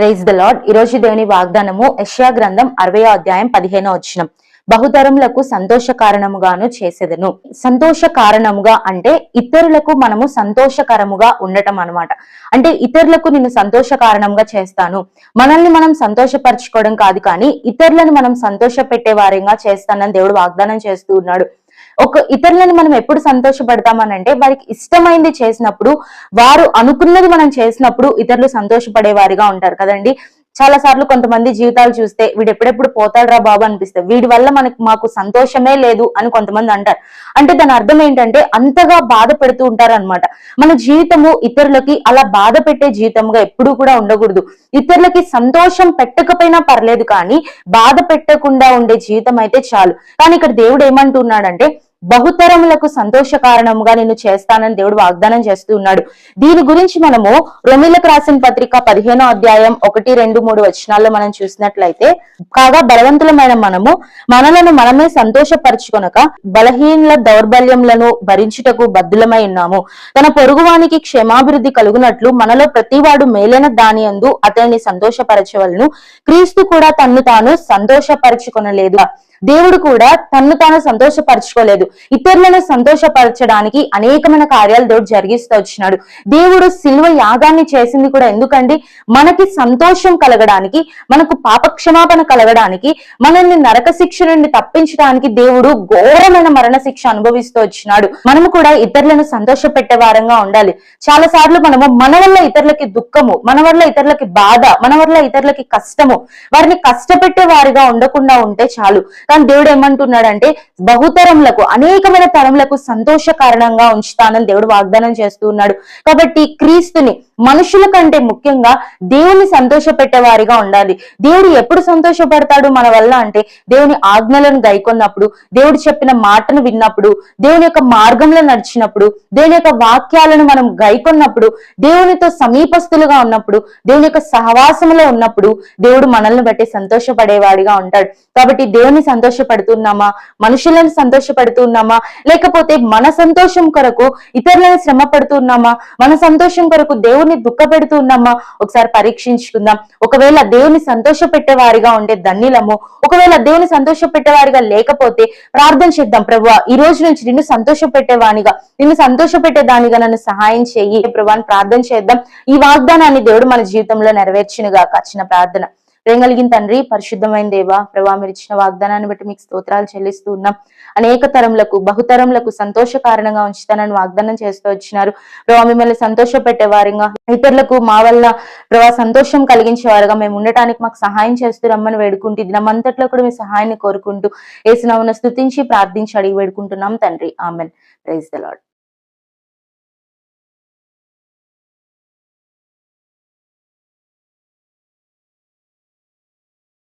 Rise the lord ఈ రోజు దేవుని వాగ్దానము యష్యా గ్రంథం అరవై అధ్యాయం పదిహేనో వచ్చినం బహుతరములకు సంతోష కారణముగాను చేసేదను. సంతోష కారణముగా అంటే ఇతరులకు మనము సంతోషకరముగా ఉండటం అన్నమాట. అంటే ఇతరులకు నేను సంతోష కారణంగా చేస్తాను. మనల్ని మనం సంతోషపరచుకోవడం కాదు కానీ ఇతరులను మనం సంతోష పెట్టే వారంగా చేస్తానని దేవుడు వాగ్దానం చేస్తూ ఉన్నాడు. ఒక ఇతరులను మనం ఎప్పుడు సంతోషపడతామనంటే వారికి ఇష్టమైంది చేసినప్పుడు వారు అనుకున్నది మనం చేసినప్పుడు ఇతరులు సంతోషపడే వారిగా ఉంటారు కదండి. చాలా సార్లు కొంతమంది జీవితాలు చూస్తే వీడు ఎప్పుడెప్పుడు పోతాడురా బాబు అనిపిస్తే వీడి వల్ల మనకు మాకు సంతోషమే లేదు అని కొంతమంది అంటారు. అంటే దాని అర్థం ఏంటంటే అంతగా బాధ పెడుతూ ఉంటారు అనమాట మన జీవితము ఇతరులకి అలా బాధ పెట్టే జీవితంగా ఎప్పుడూ కూడా ఉండకూడదు. ఇతరులకి సంతోషం పెట్టకపోయినా పర్లేదు కానీ బాధ పెట్టకుండా ఉండే జీవితం అయితే చాలు. కానీ ఇక్కడ దేవుడు ఏమంటున్నాడంటే బహుతరములకు సంతోష కారణముగా నేను చేస్తానని దేవుడు వాగ్దానం చేస్తూ ఉన్నాడు. దీని గురించి మనము రొమిలకు రాసిన పత్రిక పదిహేనో అధ్యాయం ఒకటి రెండు మూడు వచనాల్లో మనం చూసినట్లయితే కాగా బలవంతులమైన మనము మనలను మనమే సంతోషపరచుకొనక బలహీనల దౌర్బల్యములను భరించుటకు బద్దులమై ఉన్నాము. తన పొరుగువానికి క్షేమాభివృద్ధి కలుగునట్లు మనలో ప్రతివాడు మేలైన దాని అందు అతనిని సంతోషపరచవలను. క్రీస్తు కూడా తన్ను తాను సంతోషపరచుకొనలేదు. దేవుడు కూడా తన్ను తాను సంతోషపరచుకోలేదు. ఇతరులను సంతోషపరచడానికి అనేకమైన కార్యాలు దేవుడు జరిగిస్తూ వచ్చినాడు. దేవుడు శిల్వ యాగాన్ని చేసింది కూడా ఎందుకండి? మనకి సంతోషం కలగడానికి మనకు పాపక్షమాపణ కలగడానికి మనల్ని నరక శిక్ష నుండి తప్పించడానికి దేవుడు ఘోరమైన మరణ శిక్ష అనుభవిస్తూ వచ్చినాడు. మనము కూడా ఇతరులను సంతోష పెట్టే వారంగా ఉండాలి. చాలా సార్లు మనము మన వల్ల ఇతరులకి దుఃఖము మన వల్ల ఇతరులకి బాధ మన వల్ల ఇతరులకి కష్టము వారిని కష్టపెట్టే వారిగా ఉండకుండా ఉంటే చాలు. కానీ దేవుడు ఏమంటున్నాడంటే బహుతరములకు అనేకమైన తరములకు సంతోష కారణంగా ఉంచుతానని దేవుడు వాగ్దానం చేస్తూ ఉన్నాడు. కాబట్టి క్రీస్తుని మనుషుల కంటే ముఖ్యంగా దేవుని సంతోష పెట్టేవారిగా ఉండాలి. దేవుడు ఎప్పుడు సంతోషపడతాడు మన వల్ల అంటే దేవుని ఆజ్ఞలను గైకొన్నప్పుడు దేవుడు చెప్పిన మాటను విన్నప్పుడు దేవుని యొక్క మార్గంలో నడిచినప్పుడు దేవుని యొక్క వాక్యాలను మనం గైకొన్నప్పుడు దేవునితో సమీపస్తులుగా ఉన్నప్పుడు దేవుని యొక్క సహవాసంలో ఉన్నప్పుడు దేవుడు మనల్ని బట్టి సంతోషపడేవాడిగా ఉంటాడు. కాబట్టి దేవుని సంతోషపడుతున్నామా? మనుషులను సంతోషపడుతున్నామా? లేకపోతే మన సంతోషం కొరకు ఇతరులను శ్రమ పడుతున్నామా మన సంతోషం కొరకు దేవుని దుఃఖపెడుతున్నామా ఒకసారి పరీక్షించుకుందాం. ఒకవేళ దేవుని సంతోష వారిగా ఉండే ధన్యులము ఒకవేళ దేవుని సంతోష పెట్టేవారిగా లేకపోతే ప్రార్థన చేద్దాం ప్రభు ఈ రోజు నుంచి నిన్ను సంతోష పెట్టేవానిగా నిన్ను సంతోష పెట్టేదానిగా నన్ను సహాయం చేయి. ప్రభాని ప్రార్థన చేద్దాం. ఈ వాగ్దానాన్ని దేవుడు మన జీవితంలో నెరవేర్చినగా కచ్చిన ప్రార్థన. ప్రేమ కలిగిన తండ్రి పరిశుద్ధమైన దేవ ప్రభా మీరు ఇచ్చిన వాగ్దానాన్ని బట్టి మీకు స్తోత్రాలు చెల్లిస్తూ ఉన్నాం. అనేక తరములకు బహుతరములకు సంతోష కారణంగా ఉంచుతానని వాగ్దానం చేస్తూ వచ్చినారు. ప్రభా మిమ్మల్ని సంతోష పెట్టేవారుగా ఇతరులకు మా వల్ల ప్రభా సంతోషం కలిగించే వారుగా మేము ఉండటానికి మాకు సహాయం చేస్తూ రమ్మని వేడుకుంటూ దినమంతట్లో కూడా మీ సహాయాన్ని కోరుకుంటూ ఏసునామను స్థుతించి ప్రార్థించి అడిగి వేడుకుంటున్నాం తండ్రి. ఆమెన్. Praise the lord